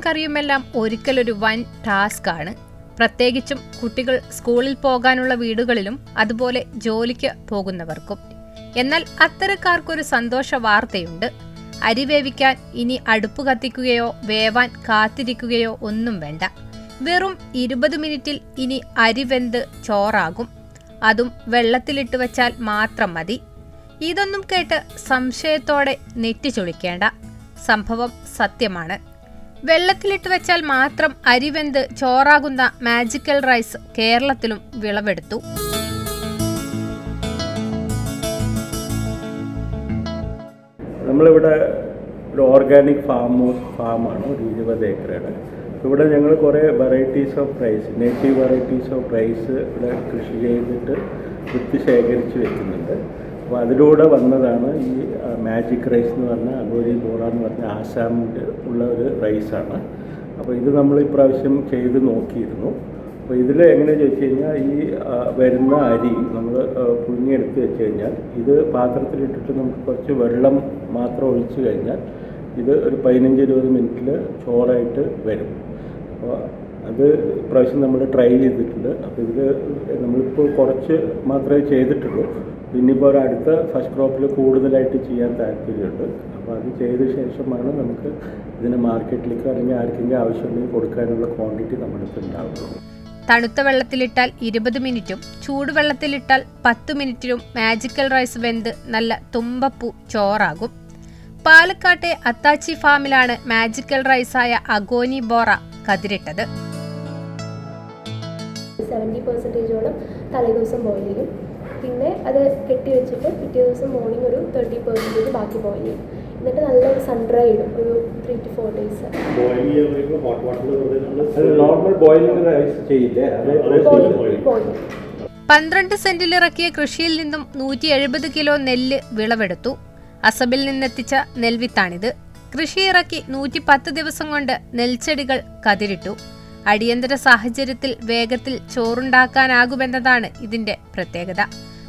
കറിയുമെല്ലാം ഒരിക്കലൊരു വൻ ടാസ്ക് ആണ് പ്രത്യേകിച്ചും കുട്ടികൾ സ്കൂളിൽ പോകാനുള്ള വീടുകളിലും അതുപോലെ ജോലിക്ക് പോകുന്നവർക്കും. എന്നാൽ അത്തരക്കാർക്കൊരു സന്തോഷ വാർത്തയുണ്ട്. അരി വേവിക്കാൻ ഇനി അടുപ്പ് കത്തിക്കുകയോ വേവാൻ കാത്തിരിക്കുകയോ ഒന്നും വേണ്ട. വെറും ഇരുപത് മിനിറ്റിൽ ഇനി അരി വെന്ത് ചോറാകും. അതും വെള്ളത്തിലിട്ട് വെച്ചാൽ മാത്രം മതി. ഇതൊന്നും കേട്ട് സംശയത്തോടെ നെറ്റി ചൊളിക്കേണ്ട. സംഭവം സത്യമാണ്. വെള്ളത്തിലിട്ട് വെച്ചാൽ മാത്രം അരിവെന്ത് ചോറാകുന്ന മാജിക്കൽ റൈസ് കേരളത്തിലും വിളവെടുത്തു. നമ്മളിവിടെ ഒരു ഓർഗാനിക് ഫാം ഫാമാണ് ഒരു ഇരുപത് ഏക്കറാണ്. ഇവിടെ ഞങ്ങൾ കുറേ varieties of rice native varieties of rice ഇവിടെ കൃഷി ചെയ്തിട്ട് വിത്ത് ശേഖരിച്ച് വെക്കുന്നുണ്ട്. അപ്പോൾ അതിലൂടെ വന്നതാണ് ഈ മാജിക് റൈസ് എന്ന് പറഞ്ഞ അഗോരി ബോറ എന്ന് പറഞ്ഞ ആസാമിന്റെ ഉള്ള ഒരു റൈസാണ് അപ്പോൾ ഇത് നമ്മൾ ഇപ്രാവശ്യം ചെയ്ത് നോക്കിയിരുന്നു. അപ്പോൾ ഇതിൽ എങ്ങനെ ചോദിച്ചു കഴിഞ്ഞാൽ ഈ വരുന്ന അരി നമ്മൾ പുഴുങ്ങിയെടുത്ത് വെച്ച് കഴിഞ്ഞാൽ ഇത് പാത്രത്തിലിട്ടിട്ട് നമുക്ക് കുറച്ച് വെള്ളം മാത്രം ഒഴിച്ച് കഴിഞ്ഞാൽ ഇത് ഒരു പതിനഞ്ച് ഇരുപത് മിനിറ്റിൽ ചോറായിട്ട് വരും. അപ്പോൾ അത് ഇപ്രാവശ്യം നമ്മൾ ട്രൈ ചെയ്തിട്ടുണ്ട്. അപ്പോൾ ഇതിൽ നമ്മളിപ്പോൾ കുറച്ച് മാത്രമേ ചെയ്തിട്ടുള്ളൂ. പിന്നിപ്പോൾ ഒരു അടുത്ത ഫസ്റ്റ് ക്രോപ്പിൽ കൂടുതലായിട്ട് ചെയ്യാൻ താല്പര്യമുണ്ട്. അപ്പോൾ അത് ചെയ്ത ശേഷമാണ് നമുക്ക് ഇതിനെ മാർക്കറ്റിലേക്ക് അല്ലെങ്കിൽ ആർക്കെങ്കിലും ആവശ്യമുണ്ടെങ്കിൽ കൊടുക്കാനുള്ള ക്വാണ്ടിറ്റി നമ്മുടെ അടുത്ത് ഉണ്ടാവുള്ളൂ. തണുത്ത വെള്ളത്തിലിട്ടാൽ ഇരുപത് മിനിറ്റും ചൂടുവെള്ളത്തിലിട്ടാൽ പത്ത് മിനിറ്റിലും മാജിക്കൽ റൈസ് വെന്ത് നല്ല തുമ്പപ്പൂ ചോറാകും. പാലക്കാട്ടെ അത്താച്ചി ഫാമിലാണ് മാജിക്കൽ റൈസായ അഗോനി ബോറ കതിരിട്ടത്. സെവന്റി പെർസെന്റേജോളം തലേദിവസം ബോയിൽ ചെയ്യും. അത് കെട്ടി വെച്ചിട്ട് പിറ്റേ ദിവസം മോർണിംഗ് ഒരു തേർട്ടി പെർസെന്റേജ് ബാക്കി ബോയിൽ ചെയ്യും എന്നിട്ട് നല്ല ഒരു സൺഡ്രൈ ഇടും ഒരു ത്രീ ടു ഫോർ ഡേയ്സ് പന്ത്രണ്ട് സെന്റിലിറക്കിയ കൃഷിയിൽ നിന്നും നൂറ്റി എഴുപത് കിലോ നെല്ല് വിളവെടുത്തു. അസബിൽ നിന്നെത്തിച്ച നെൽവിത്താണിത്. കൃഷി ഇറക്കി നൂറ്റി പത്ത് ദിവസം കൊണ്ട് നെൽച്ചെടികൾ കതിരിട്ടു. അടിയന്തര സാഹചര്യത്തിൽ വേഗത്തിൽ ചോറുണ്ടാക്കാനാകുമെന്നതാണ് ഇതിന്റെ പ്രത്യേകത.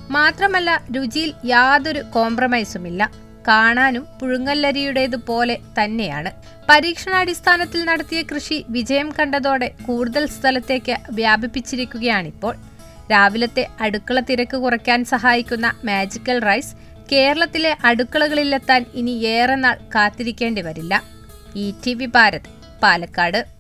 മാത്രമല്ല രുചിയിൽ യാതൊരു കോംപ്രമൈസുമില്ല. കാണാനും പുഴുങ്ങല്ലരിയുടേതുപോലെ തന്നെയാണ്. പരീക്ഷണാടിസ്ഥാനത്തിൽ നടത്തിയ കൃഷി വിജയം കണ്ടതോടെ കൂടുതൽ സ്ഥലത്തേക്ക് വ്യാപിപ്പിച്ചിരിക്കുകയാണിപ്പോൾ. രാവിലത്തെ അടുക്കള തിരക്ക് കുറയ്ക്കാൻ സഹായിക്കുന്ന മാജിക്കൽ റൈസ് കേരളത്തിലെ അടുക്കളകളിലെത്താൻ ഇനി ഏറെ നാൾ കാത്തിരിക്കേണ്ടി വരില്ല E T V Bharat Palakkad.